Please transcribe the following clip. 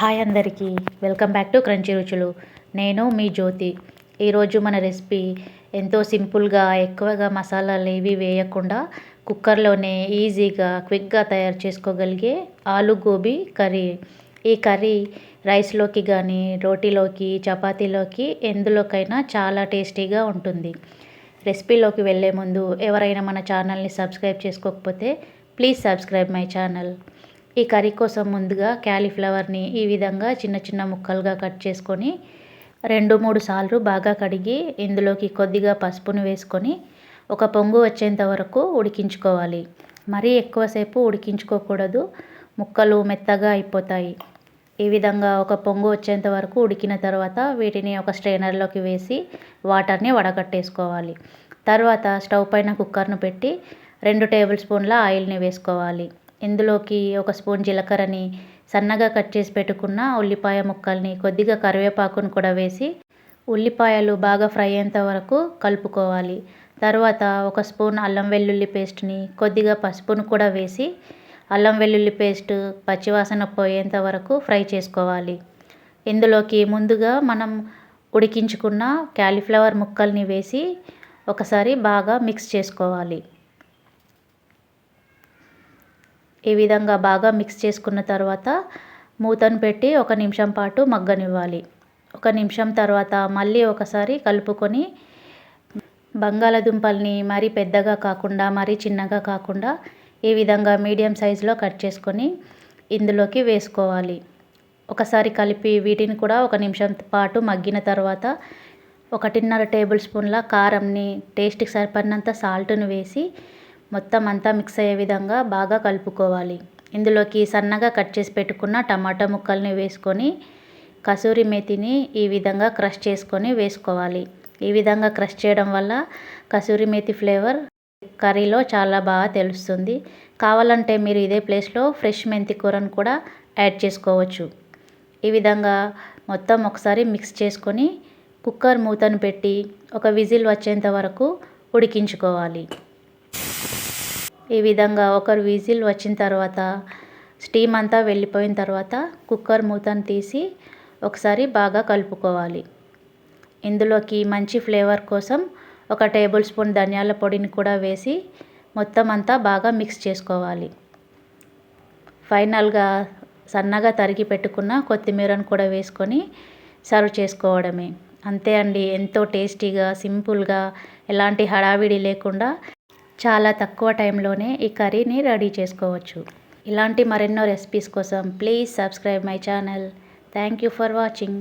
Hi అందరికీ. Welcome back to crunchy రుచులు. నేను మీ జ్యోతి. ఈరోజు మన రెసిపీ ఎంతో సింపుల్గా ఎక్కువగా మసాలాలు ఏవి వేయకుండా కుక్కర్లోనే ఈజీగా క్విక్గా తయారు చేసుకోగలిగే ఆలు గోబీ కర్రీ. ఈ కర్రీ రైస్లోకి కానీ రోటీలోకి చపాతీలోకి ఎందులోకైనా చాలా టేస్టీగా ఉంటుంది. రెసిపీలోకి వెళ్ళే ముందు ఎవరైనా మన ఛానల్ని సబ్స్క్రైబ్ చేసుకోకపోతే ప్లీజ్ సబ్స్క్రైబ్ మై ఛానల్. ఈ కర్రీ కోసం ముందుగా క్యాలీఫ్లవర్ని ఈ విధంగా చిన్న చిన్న ముక్కలుగా కట్ చేసుకొని రెండు మూడు సార్లు బాగా కడిగి ఇందులోకి కొద్దిగా పసుపును వేసుకొని ఒక పొంగు వచ్చేంత వరకు ఉడికించుకోవాలి. మరీ ఎక్కువసేపు ఉడికించుకోకూడదు. ముక్కలు మెత్తగా అయిపోతాయి. ఈ విధంగా ఒక పొంగు వచ్చేంత వరకు ఉడికిన తర్వాత వీటిని ఒక స్ట్రైనర్లోకి వేసి వాటర్ని వడగట్టేసుకోవాలి. తర్వాత స్టవ్ పైన కుక్కర్ను పెట్టి రెండు టేబుల్ స్పూన్ల ఆయిల్ని వేసుకోవాలి. ఇందులోకి ఒక స్పూన్ జీలకర్రని సన్నగా కట్ చేసి పెట్టుకున్న ఉల్లిపాయ ముక్కల్ని కొద్దిగా కరివేపాకును కూడా వేసి ఉల్లిపాయలు బాగా ఫ్రై అయ్యేంత వరకు కలుపుకోవాలి. తర్వాత ఒక స్పూన్ అల్లం వెల్లుల్లి పేస్ట్ని కొద్దిగా పసుపును కూడా వేసి అల్లం వెల్లుల్లి పేస్ట్ పచ్చివాసన పోయేంత వరకు ఫ్రై చేసుకోవాలి. ఇందులోకి ముందుగా మనం ఉడికించుకున్న క్యాలీఫ్లవర్ ముక్కల్ని వేసి ఒకసారి బాగా మిక్స్ చేసుకోవాలి. ఈ విధంగా బాగా మిక్స్ చేసుకున్న తర్వాత మూతను పెట్టి ఒక నిమిషం పాటు మగ్గనివ్వాలి. ఒక నిమిషం తర్వాత మళ్ళీ ఒకసారి కలుపుకొని బంగాళదుంపల్ని మరీ పెద్దగా కాకుండా మరీ చిన్నగా కాకుండా ఈ విధంగా మీడియం సైజులో కట్ చేసుకొని ఇందులోకి వేసుకోవాలి. ఒకసారి కలిపి వీటిని కూడా ఒక నిమిషం పాటు మగ్గిన తర్వాత ఒకటిన్నర టేబుల్ స్పూన్ల కారంని టేస్ట్కి సరిపడినంత సాల్ట్ను వేసి మొత్తం అంతా మిక్స్ అయ్యే విధంగా బాగా కలుపుకోవాలి. ఇందులోకి సన్నగా కట్ చేసి పెట్టుకున్న టమాటా ముక్కల్ని వేసుకొని కసూరి మేతిని ఈ విధంగా క్రష్ చేసుకొని వేసుకోవాలి. ఈ విధంగా క్రష్ చేయడం వల్ల కసూరి మేతి ఫ్లేవర్ కర్రీలో చాలా బాగా తెలుస్తుంది. కావాలంటే మీరు ఇదే ప్లేస్లో ఫ్రెష్ మెంతి కూరను కూడా యాడ్ చేసుకోవచ్చు. ఈ విధంగా మొత్తం ఒకసారి మిక్స్ చేసుకొని కుక్కర్ మూతను పెట్టి ఒక విజిల్ వచ్చేంత వరకు ఉడికించుకోవాలి. ఈ విధంగా ఒకరు విజిల్ వచ్చిన తర్వాత స్టీమ్ అంతా వెళ్ళిపోయిన తర్వాత కుక్కర్ మూతను తీసి ఒకసారి బాగా కలుపుకోవాలి. ఇందులోకి మంచి ఫ్లేవర్ కోసం ఒక టేబుల్ స్పూన్ ధనియాల పొడిని కూడా వేసి మొత్తం అంతా బాగా మిక్స్ చేసుకోవాలి. ఫైనల్గా సన్నగా తరిగి పెట్టుకున్న కొత్తిమీరను కూడా వేసుకొని సర్వ్ చేసుకోవడమే. అంతే అండి. ఎంతో టేస్టీగా సింపుల్గా ఎలాంటి హడావిడి లేకుండా చాలా తక్కువ టైంలోనే ఈ కర్రీని రెడీ చేసుకోవచ్చు. ఇలాంటి మరెన్నో రెసిపీస్ కోసం please subscribe my channel. Thank you for watching.